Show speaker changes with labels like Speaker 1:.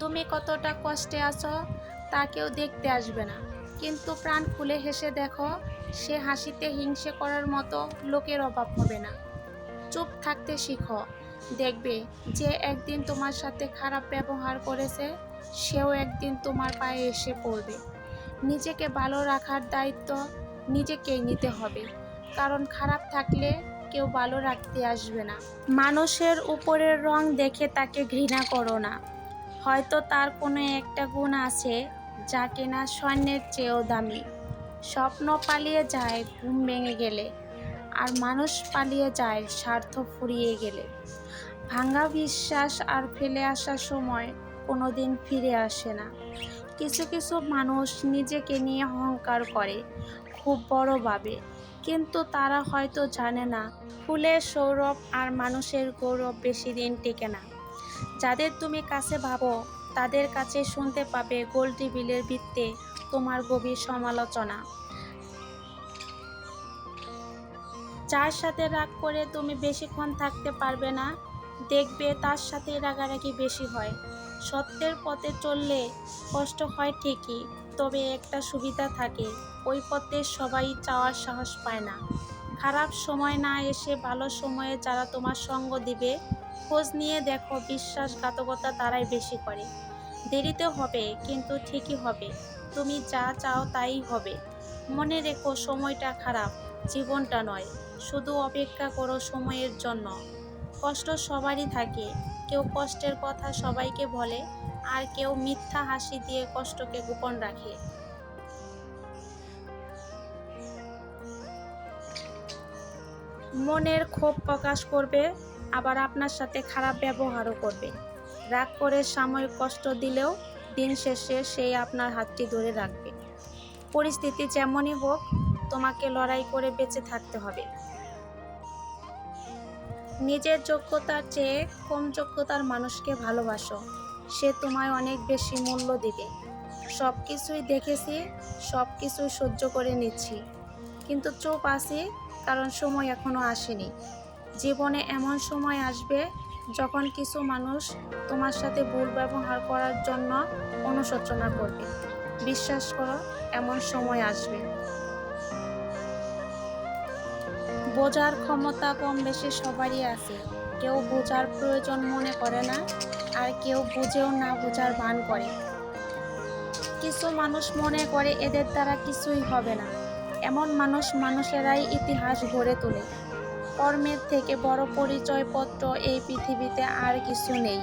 Speaker 1: তুমি কতটা কষ্টে আছো, তা কেউ দেখতে আসবে না। কিন্তু প্রাণ খুলে হেসে দেখো, সে হাসিতে হিংসে করার মতো লোকের অভাব হবে না। চুপ থাকতে শিখো। দেখবে যে একদিন তোমার সাথে খারাপ ব্যবহার করেছে, সেও একদিন তোমার পায়ে এসে পড়বে। নিজেকে ভালো রাখার দায়িত্ব নিজেকেই নিতে হবে। কারণ খারাপ থাকলে কেউ ভালো রাখতে আসবে না। মানুষের উপরের রং দেখে তাকে ঘৃণা করো না। হয়তো তার কোনো একটা গুণ আছে যা কিনা স্বর্ণের চেয়েও দামি। স্বপ্ন পালিয়ে যায়, ঘুম ভেঙে গেলে, আর মানুষ পালিয়ে যায়, স্বার্থ ফুরিয়ে গেলে। ভাঙ্গা বিশ্বাস আর ফেলে আসার সময় কোনো দিন ফিরে আসে না। কিছু কিছু মানুষ নিজেকে নিয়ে অহংকার করে, খুব বড় ভাবে। কিন্তু তারা হয়তো জানে না, ফুলের সৌরভ আর মানুষের গৌরব বেশি দিন টেকে না। যাদের তুমি কাছে ভাবো, তাদের কাছে শুনতে পাবে গোল টেবিলের বৃত্তে তোমার গভীর সমালোচনা। যার সাথে রাগ করে তুমি বেশিক্ষণ থাকতে পারবে না, দেখবে তার সাথে রাগারাগি বেশি হয়। সত্যের পথে চললে কষ্ট হয় ঠিকই, তবে একটা সুবিধা থাকে, ওই পথে সবাই চাওয়ার সাহস পায় না। খারাপ সময় না এসে ভালো সময়ে যারা তোমার সঙ্গ দিবে, খোঁজ নিয়ে দেখো বিশ্বাসঘাতকতা তারাই বেশি করে। দেরিতে হবে, কিন্তু ঠিকই হবে। তুমি যা চাও তাই হবে। মনে রেখো সময়টা খারাপ, জীবনটা নয়। শুধু অপেক্ষা করো সময়ের জন্য। কষ্ট সবারই থাকে। কেউ কষ্টের কথা সবাইকে বলে, আর কেউ মিথ্যা হাসি দিয়ে কষ্টকে গোপন রাখে। মনের ক্ষোভ প্রকাশ করবে, আবার আপনার সাথে খারাপ ব্যবহারও করবে। রাগ করে সাময়িক কষ্ট দিলেও দিন শেষে সেই আপনার হাতটি ধরে রাখবে। পরিস্থিতি যেমনই হোক, তোমাকে লড়াই করে বেঁচে থাকতে হবে। নিজের যোগ্যতার চেয়ে কম যোগ্যতার মানুষকে ভালোবাসো। সে তোমায় অনেক বেশি মূল্য দেবে। সব কিছুই দেখেছি সব কিছুই সহ্য করে নিচ্ছি। কিন্তু চুপ আছি, কারণ সময় এখনও আসেনি। জীবনে এমন সময় আসবে যখন কিছু মানুষ তোমার সাথে ভুল ব্যবহার করার জন্য অনুশোচনা করবে। বিশ্বাস করো, এমন সময় আসবে। বোঝার ক্ষমতা কম বেশি সবারই আছে। কেউ বোঝার প্রয়োজন মনে করে না, আর কেউ বুঝেও না বোঝার ভান করে। কিছু মানুষ মনে করে এদের দ্বারা কিছুই হবে না। এমন মানুষ মানুষেরাই ইতিহাস গড়ে তোলে। কর্মের থেকে বড় পরিচয়পত্র এই পৃথিবীতে আর কিছু নেই।